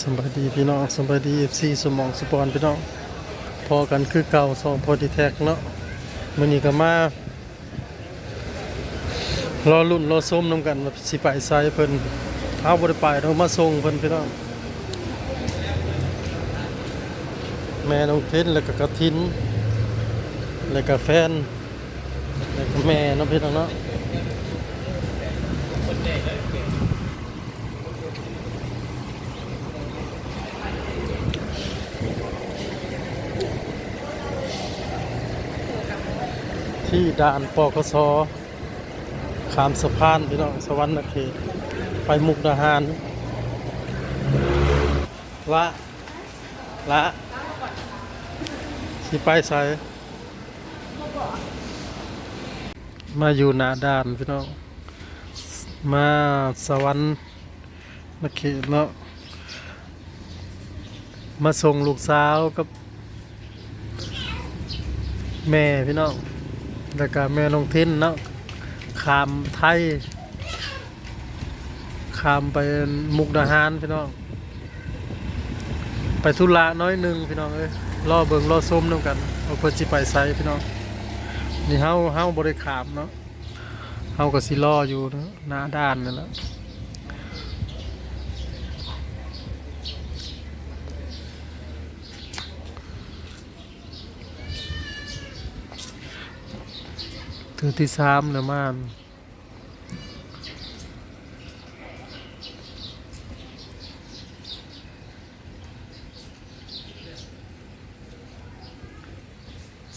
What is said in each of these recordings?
สบายดีพี่น้องสบายดีเอฟซีสมองสปอนพี่น้องพอกันคือเก่าสองพอดีแท็กเนาะมื้อนี้ก็มารอรุ่นรอส้มนํกันว่าสิไปไสเพิ่นเอาบ่ได้ไปเรามาส่งเพิ่นพี่น้องแม่น้องเทนแล้วก็กระทินแล้วก็แฟนแล้วก็แม่เนาะพี่น้องเนาะ ที่ด่านปกสขามสะพานพี่น้องสวรรค์เขตไปมุกดาหารละละสิไปใส่มาอยู่หน้าด่านพี่น้องมาสวรรค์เขตเนาะมาส่งลูกสาวกับแม่พี่น้อง แล้วก็แม่น้องเทนเนาะขามไทยขามไปมุกดาหารพี่น้อง ไปธุระน้อยหนึ่งพี่น้องเอ้ยรอเบิงล่อส้มน้ำกันเอาเพิ่นสิไปไสพี่น้องนี่เฮาเฮาบริขามเนาะเฮากับสิล่ออยู่นะหน้าด้านนั่นแหละ ถือที่สามแล้วมาน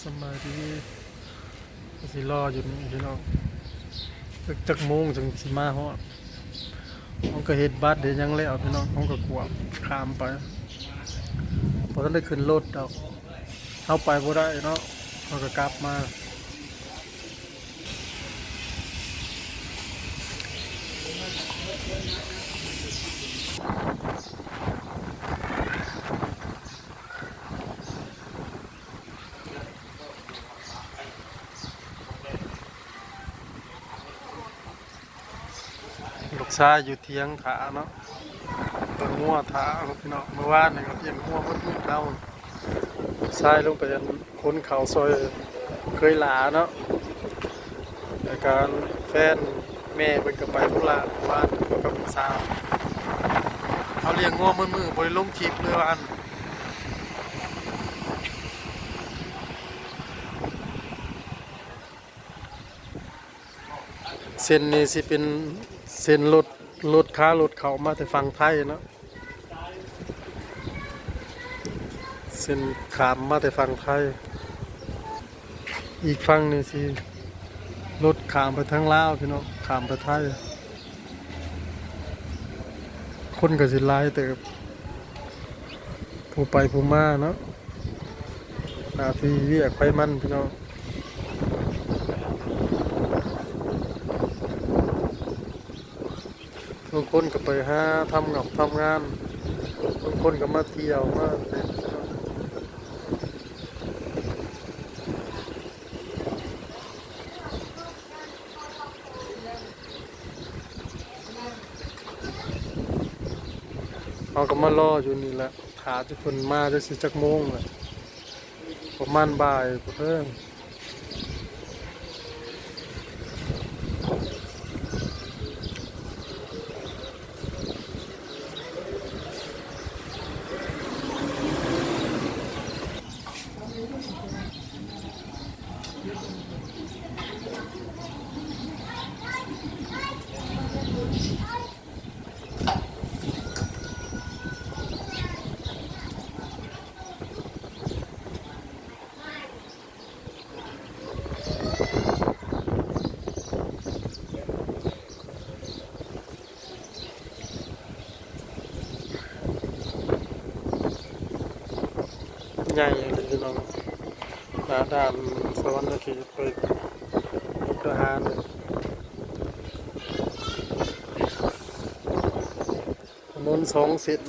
สำบายดีสิรออยู่นี่พี่น้องจักจักโมงจังสิมาฮอดผมก็เฮ็ดบัตรเดี๋ยวยังแล้วพี่น้องผมก็กวบข้ามไปพอท่านได้ขึ้นรถดอกเข้าไปบ่ได้เนาะเขาก็กลับมา ลูกชายอยู่เทียงขาเนาะเบิ่งงัวขาพี่น้องเมื่อวานนี่ก็เลี้ยงงัวพิ่นมืดเอาลูกชายลงไปอันคนเขาซอยเคยหลาเนาะแต่การแฟนแม่เพิ่นก็ไปธุระบ้าน กับลูกสาวเขาเลี้ยงงัวมือมือบ่ได้ลงคลิปเลยว่าอันเส้นนี้สิเป็นเส้นรถรถค้ารถเขามาแต่ฝั่งไทยเนาะเส้นขามมาแต่ฝั่งไทย อีกฝั่งนึงสิรถขามไปทางลาวพี่น้องขามไปไทย คนก็สิลายเติบผู้ไปผู้มาเนาะหน้าที่เรียกไปมันพี่น้องบางคนก็ไปหาทำงานทำงานบางคนก็มาเที่ยวมาเล่น เขาก็มารออยู่นี่แหละถาทุกคนมาได้สิจักโมงแหละประมาณบ่ายเพิ่ง ใหญ่เลยพี่น้องหาด่านสวรรค์เขตไปมุกดาหารถนนสองเส้น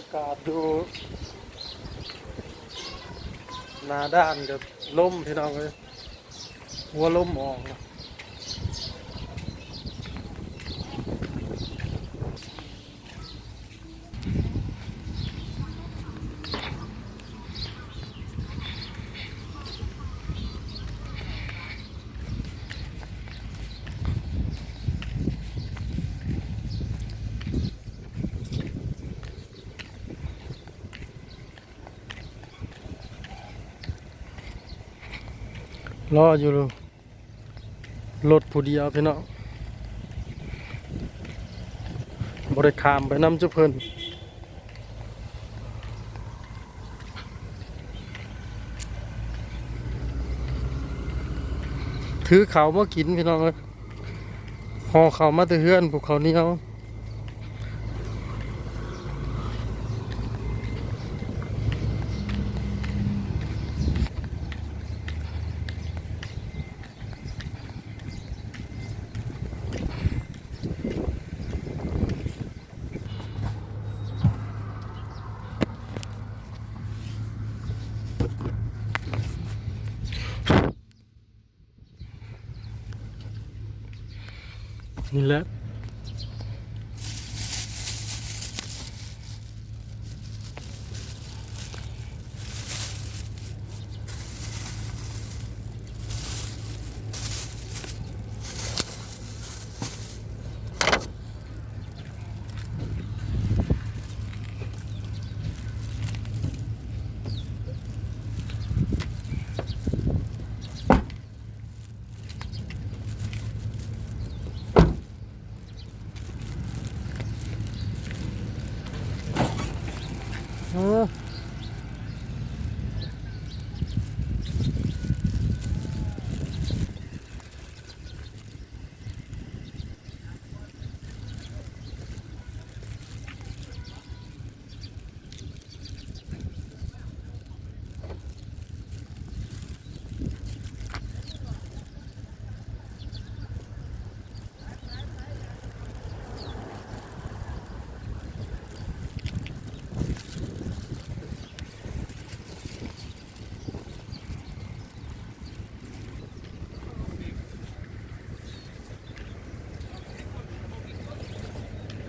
า กาศดูหนาด้านกับล่มพี่น้องเลยหัวล่มออกนะ รออยู่รถผู้เดียวพี่น้องบริขามไปน้ำเจ้าเพิ่นถือเขามากินพี่น้องเลยห่อเขามาแตะเฮือนพวกเขาวเหนี้ ย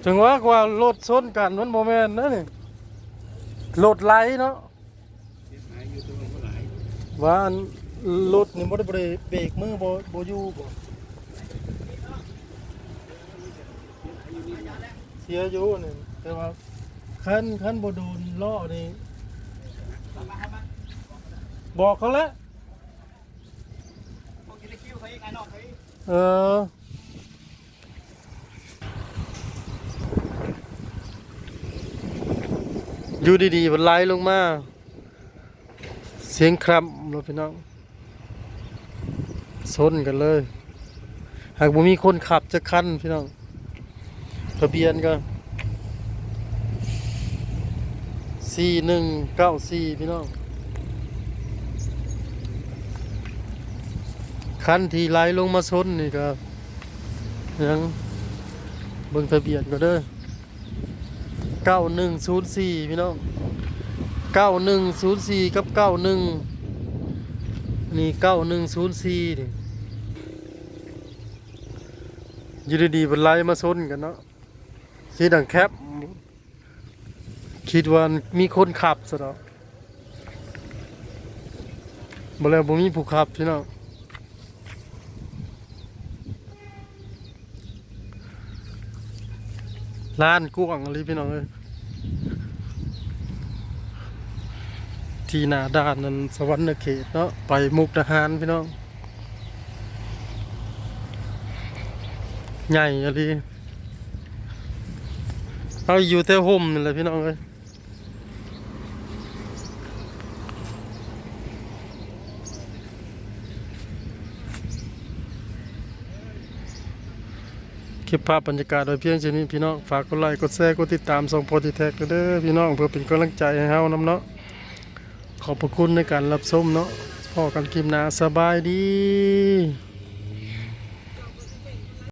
จังหวะว่ารถชนกันมันโมเมนต์นะนี่รถไหลเนาะว่าอันรถนี่บ่ได้เบรกเบรกมือบ่บ่อยู่บ่เสียอยู่นี่แต่ว่าคันคันบ่โดนล้อนี่บอกเขาแล้วเออ อยู่ดีๆมันไหลลงมา เสียงคร่ำเราพี่น้องซนกันเลย หากบ่มีคนขับจะคันพี่น้องทะเบียนก็สี่หนึ่งเก้าสี่พี่น้องคันที่ไหลลงมาซนนี่ก็ยังเบิ่งทะเบียนก็เด้อ เก้าหนึ่งศูนย์สี่พี่น้องเก้าหนึ่งศูนย์สี่กับเก้าหนึ่งนี่เก้าหนึ่งศูนย์สี่นี่ยืดดีๆเป็นไล่มาซนกันเนาะสีดังแคบคิดว่ามีคนขับซะเนาะบ่แล้วบ่มีผู้ขับพี่น้อง ล้านกว้างเลยพี่น้องเอ้ยที่นาด้านนั้นสวรรค์เขตเนาะไปมุกดาหารพี่น้องใหญ่อะไรเอาอยู่แต่ห่มนี่แหละพี่น้องเอ้ย ลิปภาพบรรยากาศโดยเพียงเช่นนี้พี่น้องฝากกดไลค์กดแชร์กดติดตามส่งโพธิแท็กเด้อพี่น้องเพื่อเป็นกำลังใจให้เฮานำเนาะขอบพระคุณในการรับชมเนาะพอกันคลิปหน้าสบายดี